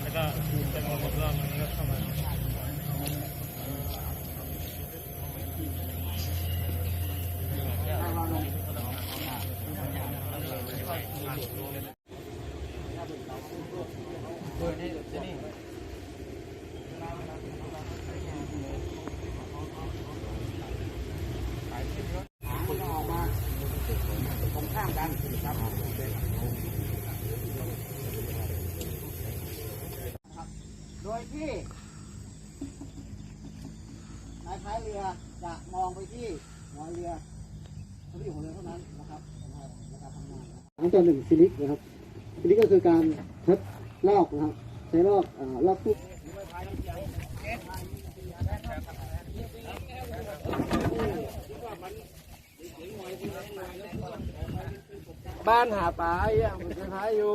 แล้วก็เป็นหมดรอบมันก็เข้ามาคุณออกมาตรงข้ามกันครับ โดยที่นายท้ายเรือจะมองไปที่หัวเรือเขาที่หัวเรือเท่านั้นนะครับในการทำงานขั้นตอนหนึ่งซิลิกนะครับซิลิกก็คือการทดลอกนะครับใช้ลอกอ่าลอกทุกบ้านหาปลาไอ้อะมันคล้ายๆอยู่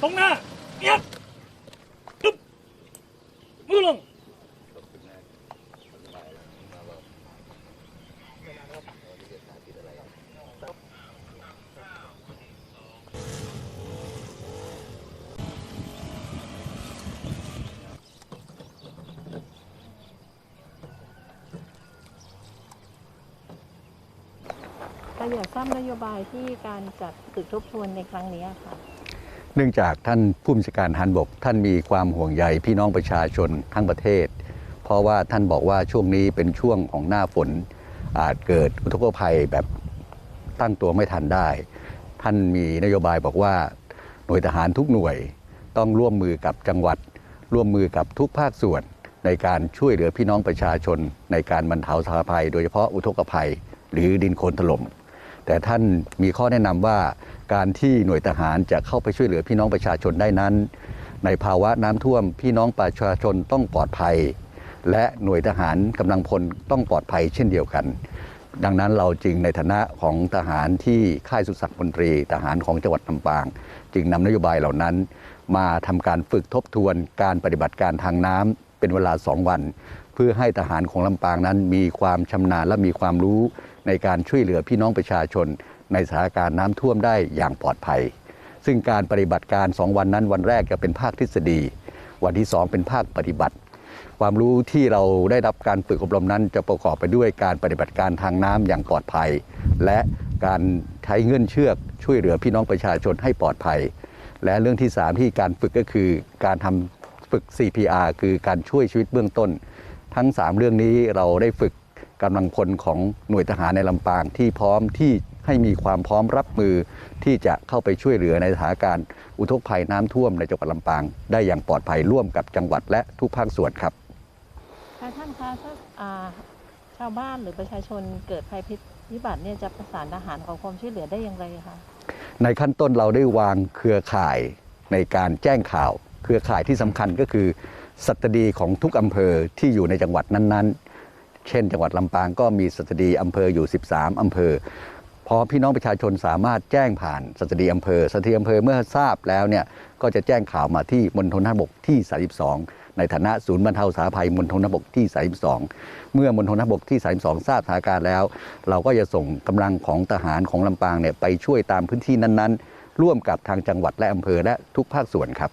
ตรงหน้าเอียตึ๊บมือลงก็อยากทราบนโยบายที่การจัดฝึกทบทวนในครั้งนี้ค่ะ เนื่องจากท่านผู้บัญชาการทหารบกท่านมีความห่วงใยพี่น้องประชาชนทั้งประเทศ เพราะว่าท่านบอกว่าช่วงนี้เป็นช่วงของหน้าฝนอาจเกิดอุทกภัยแบบตั้งตัวไม่ทันได้ ท่านมีนโยบายบอกว่าหน่วยทหารทุกหน่วยต้องร่วมมือกับจังหวัด ร่วมมือกับทุกภาคส่วนในการช่วยเหลือพี่น้องประชาชน ในการบรรเทาสาธารณภัย โดยเฉพาะอุทกภัย หรือดินโคลนถล่ม แต่ท่านมีข้อแนะนำว่าการที่หน่วยทหารจะเข้าไปช่วยเหลือพี่น้องประชาชนได้นั้น ในภาวะน้ำท่วมพี่น้องประชาชนต้องปลอดภัย และหน่วยทหารกำลังพลต้องปลอดภัยเช่นเดียวกัน ดังนั้นเราจึงในฐานะของทหารที่ค่ายสุศักดิ์มนตรี ทหารของจังหวัดลำปาง จึงนำนโยบายเหล่านั้น มาทำการฝึกทบทวนการปฏิบัติการทางน้ำ เป็นเวลาสองวัน เพื่อให้ทหารของลำปางนั้นมีความชำนาญและมีความรู้ในการช่วยเหลือพี่น้องประชาชน ในสถานการณ์น้ำท่วมได้อย่างปลอดภัย ซึ่งการปฏิบัติการ 2 วันนั้น วันแรกจะเป็นภาคทฤษฎี วันที่ 2 เป็นภาคปฏิบัติ ความรู้ที่เราได้รับการฝึกอบรมนั้น จะประกอบไปด้วยการปฏิบัติการทางน้ำอย่างปลอดภัย และการใช้เงื่อนเชือกช่วยเหลือพี่น้องประชาชนให้ปลอดภัย และเรื่องที่ 3 ที่การฝึกก็คือการทำ ฝึก CPR คือการช่วยชีวิตเบื้องต้น ทั้ง 3 เรื่องนี้เราได้ฝึกกำลังพลของหน่วยทหารในลำปางที่พร้อมที่ให้มีความพร้อมรับมือที่จะเข้าไปช่วยเหลือในสถานการณ์ อุทกภัยน้ำท่วมในจังหวัดลำปาง ได้อย่างปลอดภัยร่วมกับจังหวัดและทุกภาคส่วนครับค่ะท่านคะถ้าอ่าชาวบ้านหรือประชาชนเกิดภัยพิบัติเนี่ยจะประสานทหารขอความช่วยเหลือได้อย่างไรคะในขั้นต้นเราได้วางเครือข่ายในการแจ้งข่าว เครือข่ายที่สำคัญก็คือสัตดีของทุกอำเภอที่อยู่ในจังหวัดนั้นๆ เช่น จังหวัดลำปางก็มีสัตดีอำเภออยู่ 13อำเภอพอพี่น้องประชาชนสามารถแจ้งผ่านสัตดีอำเภอสัตดีอำเภอเมื่อทราบแล้วเนี่ยก็จะแจ้งข่าวมาที่มณฑลทหารบกที่ 32 ในฐานะศูนย์บรรเทาสาธารณภัยมณฑลทหารบกที่ 32 เมื่อมณฑลทหารบกที่ 32 ทราบสถานการณ์แล้ว เราก็จะส่งกำลังของทหารของลำปางเนี่ยไปช่วยตามพื้นที่นั้นๆ ร่วมกับทางจังหวัดและอำเภอและทุกภาคส่วนครับ